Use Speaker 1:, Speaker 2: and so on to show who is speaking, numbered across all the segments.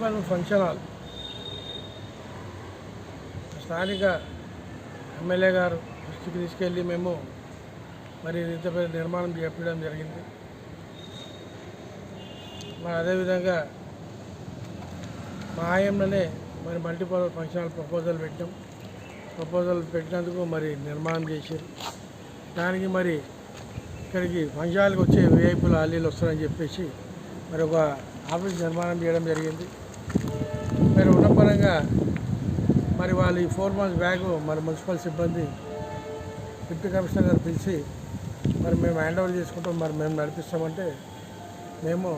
Speaker 1: Multiple function hall. స్థానిక MLA గారు దృష్టికి తీసుకెళ్ళి మేము మరి ఇంత పెద్ద నిర్మాణం చెప్పడం జరిగింది. మరి అదేవిధంగా మా ఆయంలోనే మరి మల్టీపల్ ఫంక్షన్ హాల్ ప్రపోజల్ పెట్టాం. ప్రపోజల్ పెట్టినందుకు మరి నిర్మాణం చేశారు. దానికి మరి ఇక్కడికి ఫంక్షన్ హాల్కి వచ్చే విఐపీలు హాలీలు వస్తారని చెప్పేసి మరి ఒక ఆఫీస్ నిర్మాణం చేయడం జరిగింది. విధంగా మరి వాళ్ళు ఈ ఫోర్ మంత్స్ బ్యాగ్ మరి మున్సిపల్ సిబ్బంది డిప్యూటీ కమిషనర్ గారు పిలిచి మరి మేము హ్యాండ్ ఓవర్ చేసుకుంటాం మరి మేము నడిపిస్తామంటే మేము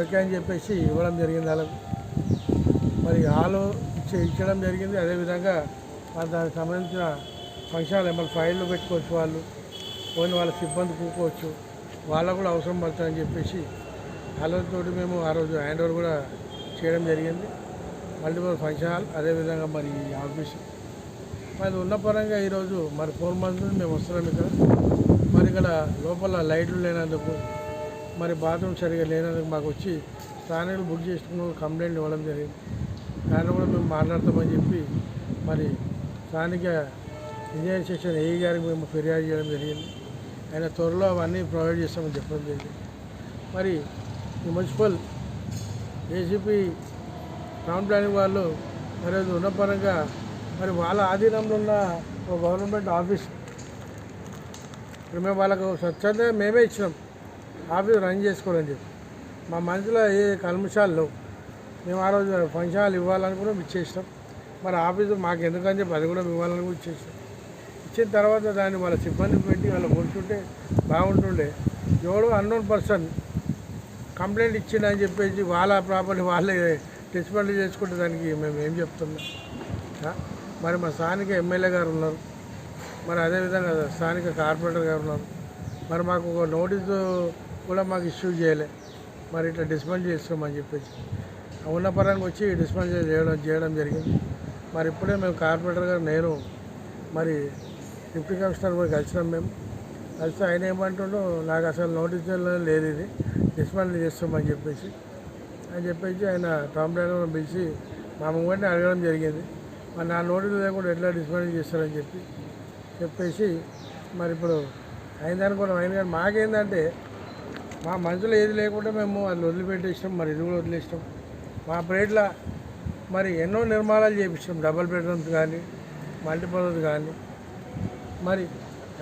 Speaker 1: ఓకే అని చెప్పేసి ఇవ్వడం జరిగింది. వాళ్ళకు మరి హాలు ఇచ్చి ఇచ్చడం జరిగింది. అదేవిధంగా మరి దానికి సంబంధించిన ఫంక్షన్ ఏమైనా ఫైళ్ళు పెట్టుకోవచ్చు వాళ్ళు పోయిన వాళ్ళ సిబ్బంది కూకోవచ్చు వాళ్ళకు కూడా అవసరం పడుతుందని చెప్పేసి వాళ్ళతో మేము ఆ రోజు హ్యాండ్ ఓవర్ కూడా చేయడం జరిగింది. మల్టిపుల్ ఫంక్షన్ హాల్ అదేవిధంగా మరి ఈ ఆఫీస్ మరి ఉన్న పరంగా ఈరోజు మరి ఫోర్ మంత్స్ నుంచి మేము వస్తున్నాం ఇక్కడ. మరి ఇక్కడ లోపల లైట్లు లేనందుకు మరి బాత్రూమ్ సరిగా లేనందుకు మాకు వచ్చి స్థానికులు బుక్ చేసుకున్న కంప్లైంట్ ఇవ్వడం జరిగింది. దాన్ని కూడా మేము మాట్లాడతామని చెప్పి మరి స్థానిక ఇంజనీర్ సెక్షన్ ఏఈ గారికి మేము ఫిర్యాదు చేయడం జరిగింది. ఆయన త్వరలో అవన్నీ ప్రొవైడ్ చేస్తామని చెప్పడం జరిగింది. మరి ఈ మున్సిపల్ ఏసీపీ టౌన్ ప్లానింగ్ వాళ్ళు మరి అది ఉన్నపరంగా మరి వాళ్ళ ఆధీనంలో ఉన్న ఒక గవర్నమెంట్ ఆఫీస్ మేము వాళ్ళకు స్వచ్ఛందంగా మేమే ఇచ్చినాం. ఆఫీస్ రన్ చేసుకోవాలని చెప్పి. మా మనసులో ఏ కల్మషాలు లేవు మేము ఆ రోజు ఫంక్షన్ హాల్ ఇవ్వాలనుకున్నాం ఇచ్చేసినాం. మరి ఆఫీసు మాకు ఎందుకని చెప్పి అది కూడా ఇవ్వాలని కూడా ఇచ్చేసినాం. ఇచ్చిన తర్వాత దాన్ని వాళ్ళ సిబ్బంది పెట్టి వాళ్ళు కూర్చుంటే బాగుంటుండే. ఎవడో అన్నోన్ పర్సన్ కంప్లైంట్ ఇచ్చిండని చెప్పేసి వాళ్ళ ప్రాపర్టీ వాళ్ళే డిస్మెంట్ చేసుకుంటే దానికి మేము ఏం చెప్తున్నాం? మరి మా స్థానిక ఎమ్మెల్యే గారు ఉన్నారు. మరి అదేవిధంగా స్థానిక కార్పొరేటర్ గారు ఉన్నారు. మరి మాకు ఒక నోటీసు కూడా మాకు ఇష్యూ చేయలే. మరి ఇట్లా డిస్మెంట్ చేసుకోమని చెప్పేసి. ఉన్న పరంగా వచ్చి డిస్మెంట్ చేయడం చేయడం జరిగింది. మరి ఇప్పుడే మేము కార్పొరేటర్ గారు నేను మరి డిప్యూటీ కమిషనర్ కూడా కలిసినాం మేము. కలిసి ఆయన ఏమంటుండో నాకు అసలు నోటీస్ లేదు ఇది. డిస్మెంట్ చేస్తామని చెప్పేసి. అని చెప్పేసి ఆయన టామ్ పిలిచి మా ముంగడిని అడగడం జరిగింది. మరి నా నోటీస్ లేకుండా ఎట్లా డిస్మెంట్ చేస్తారని చెప్పి చెప్పేసి మరి ఇప్పుడు అయిందనుకున్నాం అయింది కానీ మాకేందంటే మా మనసులో ఏది లేకుండా మేము అది వదిలిపెట్టేసినాం మరి ఇది కూడా వదిలేసినాం. మా ప్లేట్ల మరి ఎన్నో నిర్మాణాలు చేపించినాం డబల్ బెడ్రూమ్స్ కానీ మల్టీపర్పస్ కానీ. మరి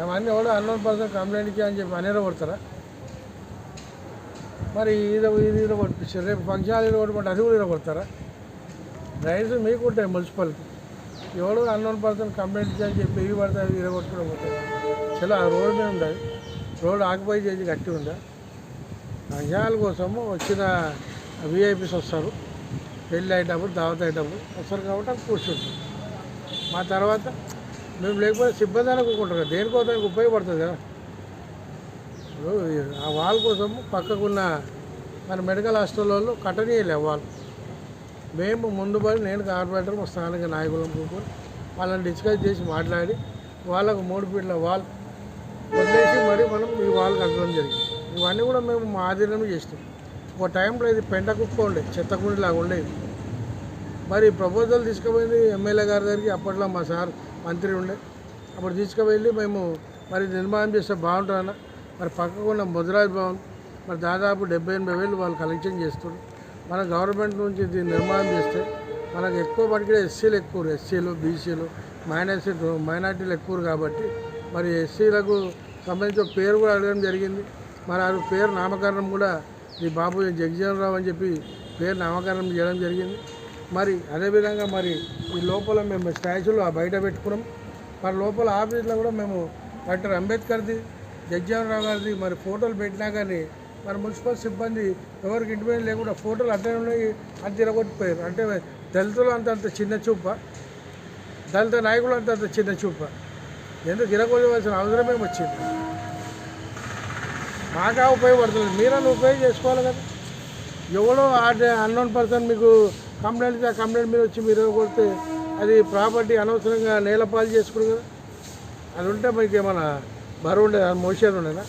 Speaker 1: అవన్నీ కూడా అన్నోన్ పర్సన్ కంప్లైంట్ ఇచ్చి అని చెప్పి అనేర కొడతారా మరి ఇది ఇది ఇది రేపు ఫంక్షన్ ఇది కొట్టుకుంటే అది కూడా కొడతారా? రైట్స్ మీకు ఉంటాయి మున్సిపాలిటీ ఎవడు అన్నోన్ పర్సన్ కంప్లైంట్ ఇచ్చి చెప్పి ఇవి పడతాయి అవి ఇది పోతాయి. చలో ఆ రోడ్డు మీద ఉండదు రోడ్డు ఆక్యుపై చేసి గట్టి ఉందా? ఫంక్షన్ కోసము వచ్చిన విఐపీస్ వస్తారు. పెళ్ళి అయ్యేటప్పుడు దావత్ అయ్యేటప్పుడు వస్తారు కాబట్టి అది కూర్చుంటారు. మా తర్వాత మేము లేకపోతే సిబ్బంది అని కదా దేనికోసం ఉపయోగపడుతుంది కదా? ఆ వాల్ కోసం పక్కకున్న మన మెడికల్ హాస్టల్ వాళ్ళు కట్టనీయలే వాల్ మేము ముందు పడి నేను కార్పొరేటర్ మా స్థానిక నాయకులను కూర్చొని వాళ్ళని డిస్కస్ చేసి మాట్లాడి వాళ్ళకు మూడు ఫీట్ల వాల్ వదిలేసి మరి మనం ఈ వాల్ కట్టడం జరిగింది. ఇవన్నీ కూడా మేము మా ఆధీనం చేస్తాం. ఒక టైంలో ఇది పెంట కుక్క ఉండే చెత్త కుండిలాగా ఉండేది. మరి ప్రపోజల్ తీసుకుపోయింది ఎమ్మెల్యే గారి దగ్గరికి అప్పట్లో మా సార్ మంత్రి ఉండే. అప్పుడు తీసుకువెళ్ళి మేము మరి నిర్మాణం చేస్తే బాగుంటుందన్నా మరి పక్కకు ఉన్న ముద్రాజ్ భవన్ మరి దాదాపు డెబ్బై ఎనభై వేలు వాళ్ళు కలెక్షన్ చేస్తారు మన గవర్నమెంట్ నుంచి దీన్ని నిర్మాణం చేస్తే మనకు ఎక్కువ మటుకే ఎస్సీలు ఎక్కువ ఎస్సీలు బీసీలు మైనార్సీ మైనార్టీలు ఎక్కువ కాబట్టి మరి ఎస్సీలకు సంబంధించిన పేరు కూడా అడగడం జరిగింది. మరి ఆ పేరు నామకరణం కూడా ఈ బాబు జగజీవన్ రావు అని చెప్పి పేరు నామకరణం చేయడం జరిగింది. మరి అదేవిధంగా మరి ఈ లోపల మేము స్టాచ్యూలు బయట పెట్టుకున్నాం. మరి లోపల ఆఫీస్లో కూడా మేము డాక్టర్ అంబేద్కర్ది జగ్జీవనరావు గారిది మరి ఫోటోలు పెట్టినా కానీ మరి మున్సిపల్ సిబ్బంది ఎవరికి ఇంటిమేట్ లేకుండా ఫోటోలు అట్లనే ఉన్నాయి అని తిరగొట్టిపోయారు అంటే దళితులు అంత అంత చిన్న చూప దళిత నాయకులు అంత అంత చిన్న చూప. ఎందుకు ఇరగొట్టవలసిన అవసరమే వచ్చింది? మాకా ఉపయోగపడుతుంది. మీరన్నా ఉపయోగం చేసుకోవాలి కదా. ఎవడో ఆడే అన్నోన్ పర్సన్ మీకు కంప్లైంట్ ఇస్తే ఆ కంప్లైంట్ మీద వచ్చి మీరు కొడితే అది ప్రాపర్టీ అనవసరంగా నేలపాలు చేసుకుని కదా. అది ఉంటే మీకు ఏమైనా బరువు ఉండే మోసేది ఉండేనా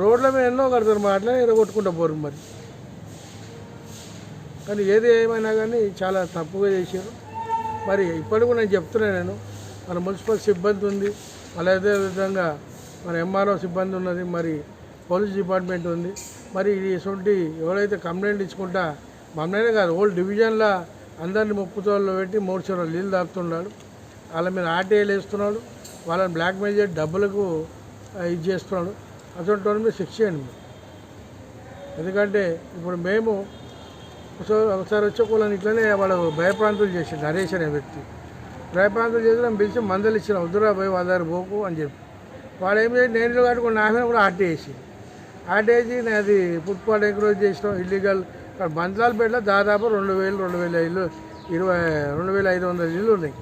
Speaker 1: రోడ్ల మీద ఎన్నో కడతారు మాటలే ఎరగొట్టుకుంటా పోరు మరి. కానీ ఏది ఏమైనా కానీ చాలా తప్పుగా చేశారు. మరి ఇప్పటికి కూడా నేను చెప్తున్నాను నేను మన మున్సిపల్ సిబ్బంది ఉంది మళ్ళీ అదే విధంగా మన ఎంఆర్ఓ సిబ్బంది ఉన్నది మరి పోలీస్ డిపార్ట్మెంట్ ఉంది. మరి ఇది ఇటువంటి ఎవరైతే కంప్లైంట్ ఇచ్చుకుంటా మమ్మల్నే కాదు ఓల్డ్ డివిజన్లో అందరిని ముప్పుతోళ్ళు పెట్టి మూడు చోట్ల నీళ్ళు తాగుతున్నాడు వాళ్ళ మీద ఆర్టీఐలు వేస్తున్నాడు వాళ్ళని బ్లాక్మెయిల్ చేసి డబ్బులకు ఇది చేస్తున్నాడు. అటువంటి వాళ్ళ మీద శిక్ష చేయండి మీరు. ఎందుకంటే ఇప్పుడు మేము సో ఒకసారి వచ్చే వాళ్ళని ఇట్లనే వాళ్ళు భయప్రాంతులు చేసి నరేష్ అనే వ్యక్తి. భయప్రాంతులు చేసి నన్ను పిలిచి మందలు ఇచ్చిన వద్దురా పోయి వాళ్ళ పోకు అని చెప్పి. వాడు ఏం చేసి నేను కట్టుకుని నా మీద కూడా ఆర్టీఏసి ఆర్టీఏసి నేను అది ఫుట్పాత్ ఎంక్రోజ్ చేసినాం ఇల్లీగల్ ఇక్కడ దాదాపు రెండు వేలు రెండు వేల ఇల్లు ఇరవై రెండు వేల ఐదు వందల ఇల్లు ఉన్నాయి.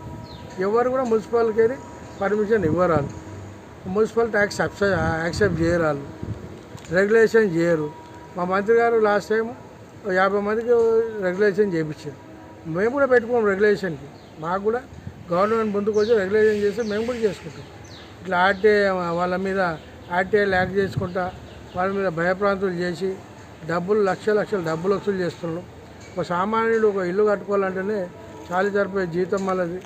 Speaker 1: ఎవరు కూడా మున్సిపాలిటీకి వెళ్ళి పర్మిషన్ ఇవ్వరాలు మున్సిపల్ ట్యాక్స్ యాక్సెప్ట్ చేయరాలు రెగ్యులేషన్ చేయరు. మా మంత్రి గారు లాస్ట్ టైం యాభై మందికి రెగ్యులేషన్ చేయించారు మేము కూడా పెట్టుకోము రెగ్యులేషన్కి. మాకు కూడా గవర్నమెంట్ ముందుకు వచ్చి రెగ్యులేషన్ చేసి మేము కూడా చేసుకుంటాం. ఇట్లా ఆర్టీఐ వాళ్ళ మీద ఆర్టీఐ ల్యాక్ చేసుకుంటా వాళ్ళ మీద భయప్రాంతులు చేసి డబ్బులు లక్ష లక్షలు డబ్బులు వసూలు చేస్తున్నాం. ఒక సామాన్యుడు ఒక ఇల్లు కట్టుకోవాలంటేనే చాలి సరిపోయే జీతం వాళ్ళది.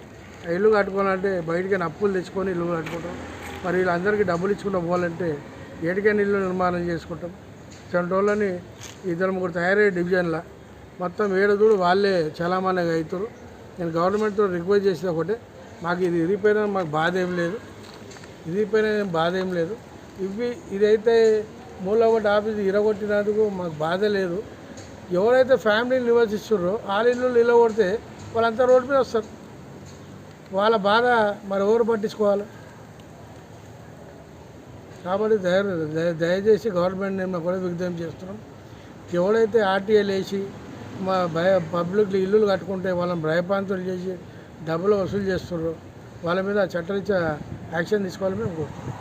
Speaker 1: ఇల్లు కట్టుకోవాలంటే బయటికి అప్పులు తెచ్చుకొని ఇల్లు కట్టుకుంటాం. మరి వీళ్ళందరికీ డబ్బులు ఇచ్చుకుంటూ పోవాలంటే ఏటికైనా ఇల్లు నిర్మాణం చేసుకుంటాం. చంటోళ్ళని ఇద్దరు ముగ్గురు తయారయ్యే డివిజన్ల. మొత్తం ఏడుదూడు వాళ్ళే చలామణి అవుతారు. నేను గవర్నమెంట్తో రిక్వెస్ట్ చేసేది ఒకటే. మాకు ఇది ఇరిగిపోయినా మాకు బాధ ఏం లేదు. ఇరిగిపోయినా ఏం బాధ ఏం లేదు. ఇవి ఇదైతే మూల ఒకటి ఆఫీస్ ఇరగొట్టినందుకు మాకు బాధ లేదు. ఎవరైతే ఫ్యామిలీని నివసిస్తున్నారో వాళ్ళ ఇల్లు నిలబడితే వాళ్ళంతా రోడ్డు మీద వస్తారు. వాళ్ళ బాధ మరి ఎవరు పట్టించుకోవాలి? కాబట్టి దయ దయచేసి గవర్నమెంట్ నేను కూడా విజ్ఞప్తి చేస్తున్నాం. ఎవడైతే ఆర్టీఐలు వేసి మా భయ పబ్లిక్ ఇల్లులు కట్టుకుంటే వాళ్ళని భయపాంతులు చేసి డబ్బులు వసూలు చేస్తున్నారు వాళ్ళ మీద చట్టరీత్యా యాక్షన్ తీసుకోవాలని మేము కోరుతున్నాం.